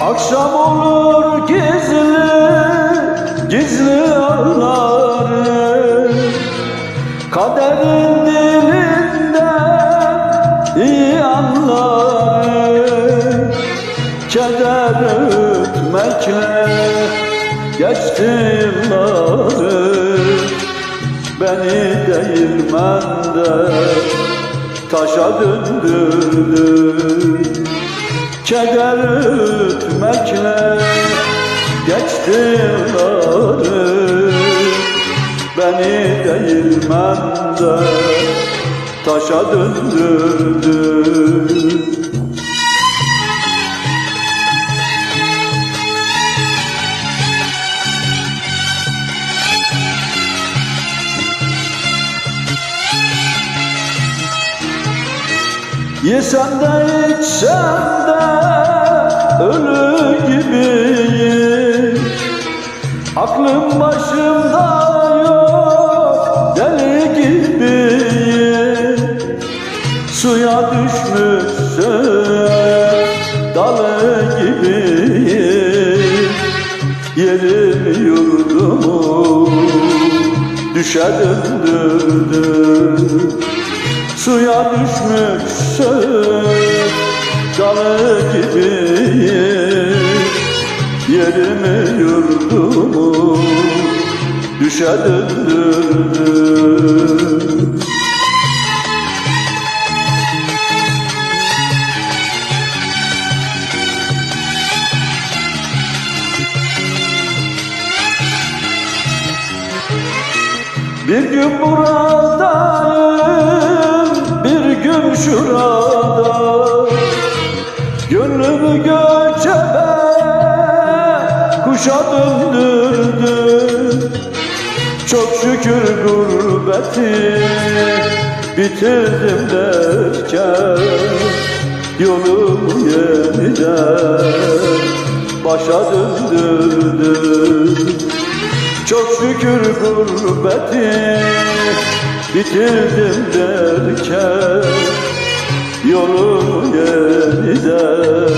Akşam olur gizli gizli ağlarım Kaderin dilinden iyi anlarım Keder ötmekle geçti yıllarım Beni değirmende taşa döndürdün Keder yıllarım Beni değirmende taşa döndürdün Yesem de içsem de ölü gibiyim Aklım başımda yok deli gibiyim. Suya düşmüşsün dalı gibiyim. Yerim yurdumu düşe döndürdüm Suya düşmüşsün dalı gibiyim Yerimi yurdumu düşe döndürdüm Bir gün buradayım, kuşa döndürdüm Çok şükür gurbeti bitirdim derken Yolumu yeniden başa döndürdüm çok şükür gurbeti bitirdim derken Yolumu yeniden